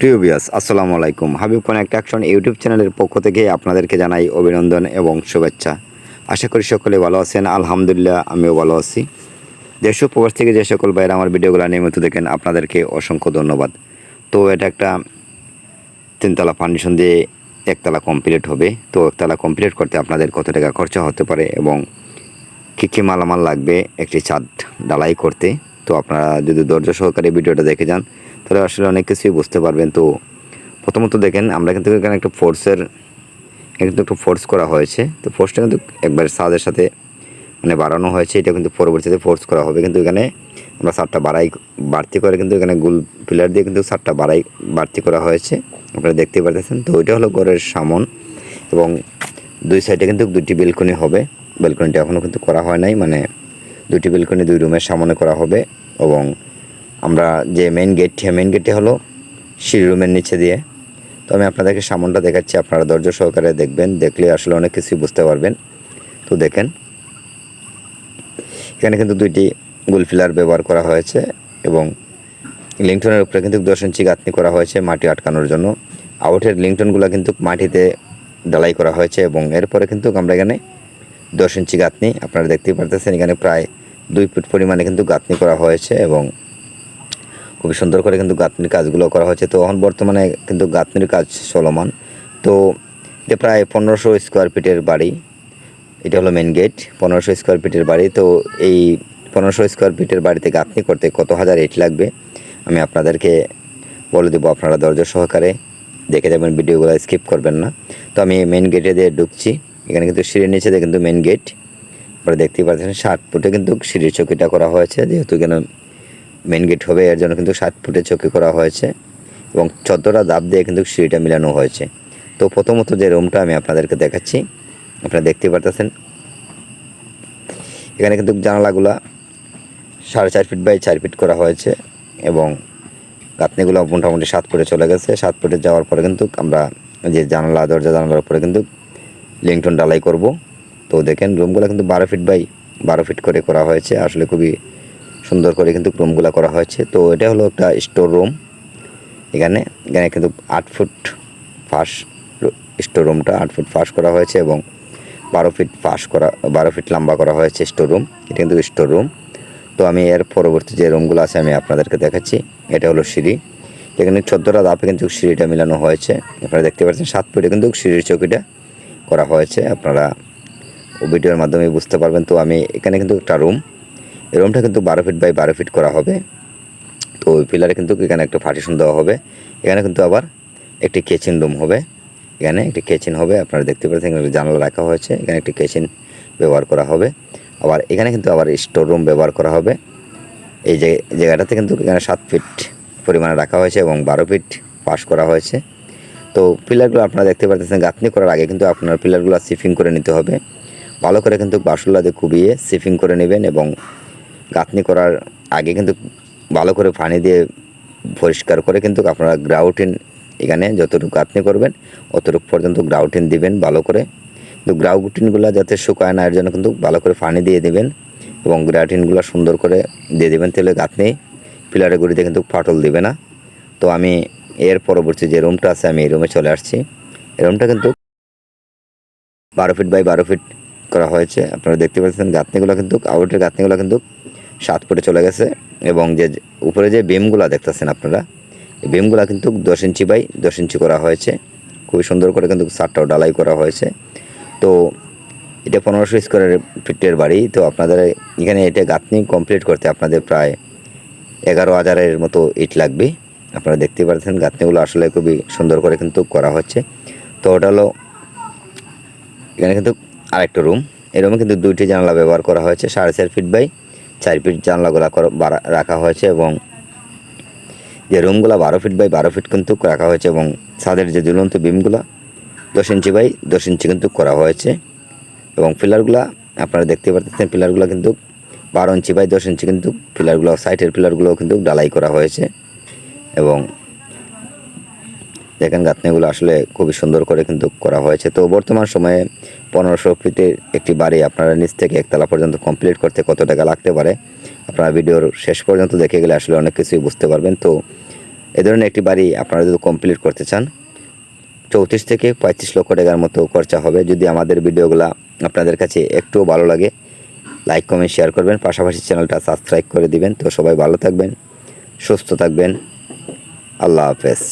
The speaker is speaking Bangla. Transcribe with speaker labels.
Speaker 1: প্রিয় বিয়াস আসসালামু আলাইকুম। হাবিব কনেক্ট অ্যাকশন ইউটিউব চ্যানেলের পক্ষ থেকে আপনাদেরকে জানাই অভিনন্দন এবং শুভেচ্ছা। আশা করি সকলে ভালো আছেন, আলহামদুলিল্লাহ আমিও ভালো আছি। দেশ প্রবাস থেকে যে সকল বাইরে আমার ভিডিওগুলো নিয়মিত দেখেন, আপনাদেরকে অসংখ্য ধন্যবাদ। তো এটা একটা তিনতলা ফাউন্ডেশন দিয়ে একতলা কমপ্লিট হবে। তো একতলা কমপ্লিট করতে আপনাদের কত টাকা খরচা হতে পারে এবং কী কী মালামাল লাগবে, একটি ছাদ ডালাই করতে। তো আপনারা যদি ধৈর্য সহকারে ভিডিওটা দেখে যান তাহলে আসলে অনেক কিছুই বুঝতে পারবেন। তো প্রথমত দেখেন, আমরা কিন্তু এখানে একটা ফোর্সের কিন্তু একটা ফোর্স করা হয়েছে। তো ফোর্সটা কিন্তু একবার সাদের সাথে মানে বাড়ানো হয়েছে। এটা কিন্তু পরবর্তীতে ফোর্স করা হবে। কিন্তু এখানে আমরা সারটা বাড়াই, বাড়তি করে কিন্তু এখানে গুল পিলার দিয়ে কিন্তু সারটা বাড়াই, বাড়তি করা হয়েছে। আপনারা দেখতে পারতেছেন। তো ওইটা হলো ঘরের সামন এবং দুই সাইডে কিন্তু দুটি বেলকনি হবে। বেলকনিটা এখনও কিন্তু করা হয় নাই। মানে দুটি বেলকনি দুই রুমের সামনে করা হবে এবং আমরা যে মেন গেট মেন গেটটি হলো সিঁড়ি রুমের নিচে দিয়ে। তো আমি আপনাদেরকে সামনটা দেখাচ্ছি, আপনারা ধৈর্য সহকারে দেখবেন, দেখলে আসলে অনেক কিছুই বুঝতে পারবেন। তো দেখেন, এখানে কিন্তু দুইটি গুল ফিলার ব্যবহার করা হয়েছে এবং লিংটনের উপরে কিন্তু দশ ইঞ্চি গাঁথনি করা হয়েছে মাটি আটকানোর জন্য। আউটের লিংটনগুলো কিন্তু মাটিতে ডালাই করা হয়েছে এবং এরপরে কিন্তু আমরা এখানে দশ ইঞ্চি গাঁথনি, আপনারা দেখতেই পারতেছেন, এখানে প্রায় দুই ফুট পরিমাণে কিন্তু গাঁথনি করা হয়েছে এবং খুবই সুন্দর করে কিন্তু গাঁথনির কাজগুলো করা হয়েছে। তো এখন বর্তমানে কিন্তু গাঁথনির কাজ চলমান। তো এটা প্রায় পনেরোশো স্কোয়ার ফিটের বাড়ি। এটা হলো মেন গেট পনেরোশো স্কোয়ার ফিটের বাড়ি। তো এই পনেরোশো স্কোয়ার ফিটের বাড়িতে গাঁথনি করতে কত হাজার ইট লাগবে? আমি আপনাদেরকে বলে দেবো আপনারা ধৈর্য সহকারে। দেখে যাবেন, ভিডিওগুলো স্কিপ করবেন না। তো আমি মেন গেটে দিয়ে ঢুকছি। এখানে কিন্তু সিঁড়ির নিচে কিন্তু মেন গেট আপনারা দেখতেই পাচ্ছেন, ষাট ফুটে কিন্তু সিঁড়ির চকিটা করা হয়েছে। যেহেতু এখানে মেন গেট হবে, এর জন্য কিন্তু সাত ফুটে চৌকি করা হয়েছে এবং চোদ্দোটা দাব দিয়ে কিন্তু সিঁড়িটা মিলানো হয়েছে। তো প্রথমত যে রুমটা আমি আপনাদেরকে দেখাচ্ছি, আপনারা দেখতেই পারতেছেন। এখানে কিন্তু জানালাগুলা সাড়ে চার ফিট বাই চার ফিট করা হয়েছে এবং গাঁথনিগুলো মোটামুটি সাত ফুটে চলে গেছে। সাত ফুটে যাওয়ার পরে কিন্তু আমরা যে জানালা, দরজা জানালার উপরে কিন্তু লিংটন ডালাই করব। তো দেখেন রুমগুলো কিন্তু বারো ফিট বাই বারো ফিট করে করা হয়েছে। আসলে খুবই সুন্দর করে কিন্তু রুমগুলো করা হয়েছে। তো এটা হলো একটা স্টোর রুম এখানে এখানে কিন্তু আট ফুট ফাঁস স্টোর রুমটা আট ফুট ফাঁস করা হয়েছে এবং বারো ফিট ফাঁস করা, বারো ফিট লম্বা করা হয়েছে স্টোর রুম এটা কিন্তু স্টোর রুম তো আমি এর পরবর্তী যে রুমগুলো আছে আমি আপনাদেরকে দেখাচ্ছি। এটা হলো সিঁড়ি। এখানে চোদ্দোটা ধাপে কিন্তু সিঁড়িটা মিলানো হয়েছে। আপনারা দেখতে পাচ্ছেন সাত ফুটে কিন্তু সিঁড়ির চৌকিটা করা হয়েছে। আপনারা ভিডিওর মাধ্যমে বুঝতে পারবেন। তো আমি এখানে কিন্তু একটা রুম রুমটা কিন্তু বারো ফিট বাই বারো ফিট করা হবে। তো ওই পিলারে কিন্তু এখানে একটা পার্টিশন দেওয়া হবে। এখানে কিন্তু আবার একটি কেচিন রুম হবে। এখানে একটি কেচিন হবে, আপনারা দেখতে পাচ্ছেন এখানে জানালা রাখা হয়েছে। এখানে একটি কেচিন ব্যবহার করা হবে। আবার এখানে কিন্তু আবার স্টোর রুম ব্যবহার করা হবে। এই যে জায়গাটাতে কিন্তু এখানে সাত ফিট পরিমাণে রাখা হয়েছে এবং বারো ফিট পাস করা হয়েছে। তো পিলারগুলো আপনারা দেখতে পাচ্ছেন গাঁথনি করার আগে কিন্তু আপনার পিলারগুলো সিফিং করে নিতে হবে। ভালো করে কিন্তু বাসুল্লাতে কুবিয়ে সিফিং করে নেবেন এবং গাঁথনি করার আগে কিন্তু ভালো করে পানি দিয়ে পরিষ্কার করে কিন্তু আপনারা গ্রাউটিন এখানে যতটুকু গাঁথনি করবেন, অতটুকু পর্যন্ত গ্রাউটিন দিবেন ভালো করে। কিন্তু গ্রাউটিনগুলো যাতে শুকায় না, এর জন্য কিন্তু ভালো করে পানি দিয়ে দেবেন এবং গ্রাউটিনগুলো সুন্দর করে দিয়ে দেবেন। তাহলে গাঁথনি পিলারের গুড়িতে কিন্তু ফাটল দিবে না। তো আমি এর পরবর্তী যে রুমটা আছে, আমি এই রুমে চলে আসছি। এই রুমটা কিন্তু বারো ফিট বাই বারো ফিট করা হয়েছে। আপনারা দেখতে পাচ্ছেন গাঁথনিগুলো কিন্তু আউটের গাঁথনিগুলো কিন্তু সাত ফুটে চলে গেছে এবং যে উপরে যে বিমগুলো দেখতেছেন আপনারা, এই বিমগুলো কিন্তু দশ ইঞ্চি বাই দশ ইঞ্চি করা হয়েছে। খুবই সুন্দর করে কিন্তু সারটাও ডালাই করা হয়েছে। তো এটা পনেরোশো স্কোয়ার ফিটের বাড়ি। তো আপনাদের এখানে এটা গাঁথনি কমপ্লিট করতে আপনাদের প্রায় এগারো হাজারের মতো ইট লাগবে। আপনারা দেখতে পাচ্ছেন গাঁথনিগুলো আসলে খুবই সুন্দর করে কিন্তু করা হচ্ছে। তো ওটা হলো এখানে কিন্তু আরেকটা রুম এই কিন্তু দুইটি জানলা ব্যবহার করা হয়েছে, সাড়ে চার ফিট বাই চার ফিট জানলাগুলো রাখা হয়েছে এবং যে রুমগুলো বারো ফিট বাই বারো ফিট কিন্তু রাখা হয়েছে এবং ছাদের যে ঝুলন্ত বিমগুলো দশ ইঞ্চি বাই দশ ইঞ্চি কিন্তু করা হয়েছে এবং পিলারগুলো আপনারা দেখতে পাচ্ছেন পিলারগুলো কিন্তু বারো ইঞ্চি বাই দশ ইঞ্চি কিন্তু পিলারগুলো সাইডের পিলারগুলো কিন্তু ডালাই করা হয়েছে এবং দেখেন গাঁথনিগুলো আসলে খুবই সুন্দর করে কিন্তু করা হয়েছে। তো বর্তমান সময়ে পনেরোশো ফিটের একটি বাড়ি আপনারা নিচ থেকে একতলা পর্যন্ত কমপ্লিট করতে কত টাকা লাগতে পারে? আপনারা ভিডিওর শেষ পর্যন্ত দেখে গেলে আসলে অনেক কিছুই বুঝতে পারবেন। তো এ ধরনের একটি বাড়ি আপনারা যদি কমপ্লিট করতে চান, চৌত্রিশ থেকে পঁয়ত্রিশ লক্ষ টাকার মতো খরচা হবে। যদি আমাদের ভিডিওগুলো আপনাদের কাছে একটুও ভালো লাগে লাইক কমেন্ট শেয়ার করবেন। পাশাপাশি চ্যানেলটা সাবস্ক্রাইব করে দিবেন। তো সবাই ভালো থাকবেন, সুস্থ থাকবেন। আল্লাহ হাফেজ।